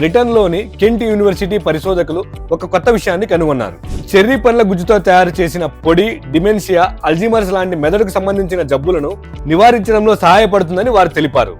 బ్రిటన్లోని Kent university పరిశోధకులు ఒక కొత్త విషయాన్ని కనుగొన్నారు. చెర్రీ పండ్ల గుజ్జుతో తయారు చేసిన పొడి డిమెన్షియా అల్జీమర్స్ లాంటి మెదడుకు సంబంధించిన జబ్బులను నివారించడంలో సహాయపడుతుందని వారు తెలిపారు.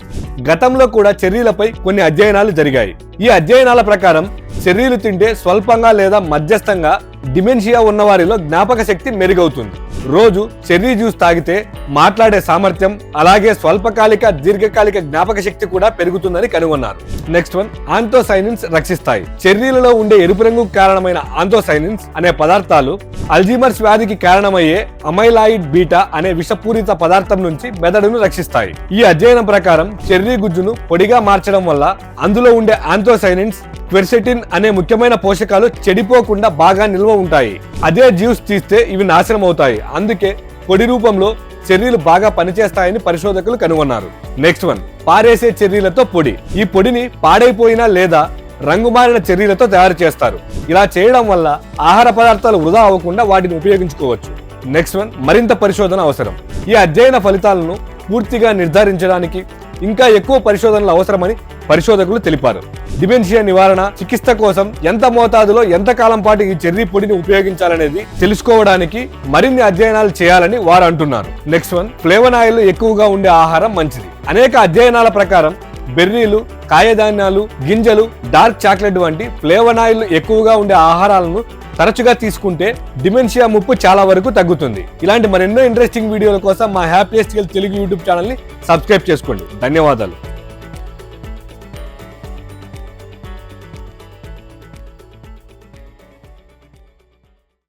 గతంలో కూడా చెర్రీలపై కొన్ని అధ్యయనాలు జరిగాయి. ఈ అధ్యయనాల ప్రకారం చెర్రీలు తింటే స్వల్పంగా లేదా మధ్యస్థంగా డిమెన్షియా ఉన్నవారిలో జ్ఞాపక శక్తి మెరుగవుతుంది. రోజు చెర్రీ జ్యూస్ తాగితే మాట్లాడే సామర్థ్యం అలాగే స్వల్పకాలిక దీర్ఘకాలిక జ్ఞాపక శక్తి కూడా పెరుగుతుందని కనుగొన్నారు. Next one ఆంతోసైనిన్స్ రక్షిస్తాయి. చెర్రీలలో ఉండే ఎరుపు రంగు కారణమైన ఆంతోసైనిన్స్ అనే పదార్థాలు అల్జీమర్స్ వ్యాధికి కారణమయ్యే అమైలాయిడ్ బీటా అనే విషపూరిత పదార్థం నుంచి మెదడును రక్షిస్తాయి. ఈ అధ్యయనం ప్రకారం చెర్రీ గుజ్జును పొడిగా మార్చడం వల్ల అందులో ఉండే ఆంథోసైనిన్స్ క్వెర్సెటిన్ అనే ముఖ్యమైన పోషకాలు చెడిపోకుండా బాగా నిల్వ ఉంటాయి. అదే జ్యూస్ తీస్తే ఇవి నాశనం అవుతాయి అందుకే పొడి రూపంలో చెర్రీలు బాగా పనిచేస్తాయని పరిశోధకులు కనుగొన్నారు. నెక్స్ట్ వన్ పారేసే చెర్రీలతో పొడి. ఈ పొడిని పాడైపోయినా లేదా రంగుమారిన చర్యలతో తయారు చేస్తారు. ఇలా చేయడం వల్ల ఆహార పదార్థాలు వృధా అవ్వకుండా వాటిని ఉపయోగించుకోవచ్చు. నెక్స్ట్ వన్ మరింత పరిశోధన అవసరం. ఈ అధ్యయన ఫలితాలను పూర్తిగా నిర్ధారించడానికి ఇంకా ఎక్కువ పరిశోధనలు అవసరమని పరిశోధకులు తెలిపారు. డిమెన్షియా నివారణ చికిత్స కోసం ఎంత మోతాదులో ఎంత కాలం పాటు ఈ చెర్రీ పొడిని ఉపయోగించాలనేది తెలుసుకోవడానికి మరిన్ని అధ్యయనాలు చేయాలని వారు అంటున్నారు. నెక్స్ట్ వన్ ఫ్లేవనాయిల్ ఎక్కువగా ఉండే ఆహారం మంచిది. అనేక అధ్యయనాల ప్రకారం బెర్రీలు కాయధాన్యాలు గింజలు డార్క్ చాక్లెట్ వంటి ఫ్లేవనాయిల్ ఎక్కువగా ఉండే ఆహారాలను తరచుగా తీసుకుంటే డిమెన్షియా ముప్పు చాలా వరకు తగ్గుతుంది. ఇలాంటి మరెన్నో ఇంట్రెస్టింగ్ వీడియోల కోసం మా హ్యాపీయెస్ట్ తెలుగు యూట్యూబ్ ఛానల్ని సబ్స్క్రైబ్ చేసుకోండి. ధన్యవాదాలు.